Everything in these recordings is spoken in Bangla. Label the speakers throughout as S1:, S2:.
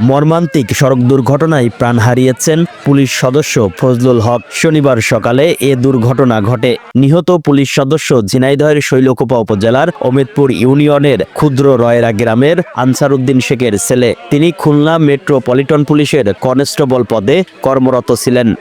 S1: মর্মান্তিক সড়ক দুর্ঘটনায় প্রাণ হারিয়েছেন পুলিশ সদস্য ফজলুল হক। শনিবার সকালে এ দুর্ঘটনা ঘটে। নিহত পুলিশ সদস্য ঝিনাইদহের শৈলকুপা উপজেলার অমিতপুর ইউনিয়নের ক্ষুদ্র রয়রা গ্রামের আনসারউদ্দিন শেখের ছেলে। তিনি খুলনা মেট্রোপলিটন পুলিশের কনস্টেবল পদে কর্মরত ছিলেন।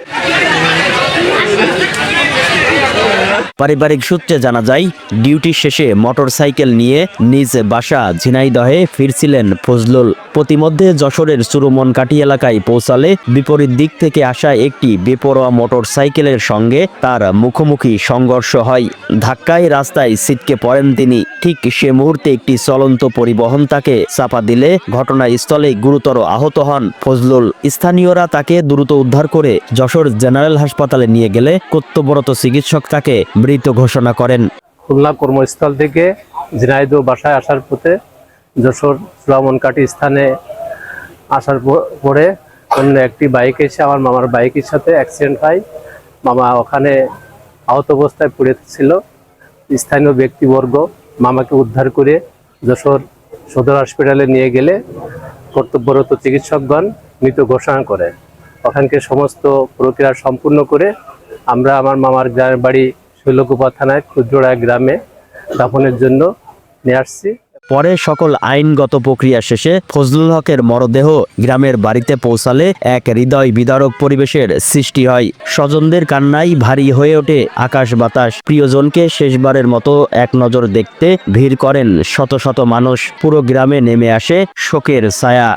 S1: পারিবারিক সূত্রে জানা যায়, ডিউটি শেষে মোটরসাইকেল নিয়ে নিজ বাসা ঝিনাইদহে ফিরছিলেন ফজলুল। প্রতিমধ্যে যশোরের সুরমনকাটি এলাকায় পৌঁছালে বিপরীত দিক থেকে আসা একটি বেপরোয়া মোটরসাইকেলের সঙ্গে তার মুখোমুখি সংঘর্ষ হয়। ধাক্কায় রাস্তায় ছিটকে পড়েন তিনি। ঠিক সে মুহূর্তে একটি চলন্ত পরিবহন তাকে চাপা দিলে ঘটনাস্থলে গুরুতর আহত হন ফজলুল। স্থানীয়রা তাকে দ্রুত উদ্ধার করে যশোর জেনারেল হাসপাতালে নিয়ে গেলে কর্তব্যরত চিকিৎসক তাকে মৃত ঘোষণা করেন।
S2: খুলনা কর্মস্থল থেকে ঝিনাইদহ বাসায় আসার পথে যশোর সুলামনকাটি স্থানে আসার পরে অন্য একটি বাইক এসে আমার মামার বাইকের সাথে অ্যাক্সিডেন্ট হয়। মামা ওখানে আহত অবস্থায় পড়েছিল। স্থানীয় ব্যক্তিবর্গ মামাকে উদ্ধার করে যশোর সদর হসপিটালে নিয়ে গেলে কর্তব্যরত চিকিৎসকগণ মৃত ঘোষণা করে। ওখানকে সমস্ত প্রক্রিয়া সম্পূর্ণ করে আমরা আমার মামার গ্রামের বাড়ি শৈলকুপা থানায় ক্ষুদ্ররা গ্রামে দাফনের জন্য নিয়ে আসছি।
S1: পরে সকল আইনগত প্রক্রিয়া শেষে ফজলুল হকের মরদেহ গ্রামের বাড়িতে পৌঁছালে এক হৃদয় বিদারক পরিবেশের সৃষ্টি হয়। স্বজনদের কান্নাই ভারী হয়ে ওঠে আকাশ বাতাস। প্রিয়জনকে শেষবারের মতো এক নজর দেখতে ভিড় করেন শত শত মানুষ। পুরো গ্রামে নেমে আসে শোকের ছায়া।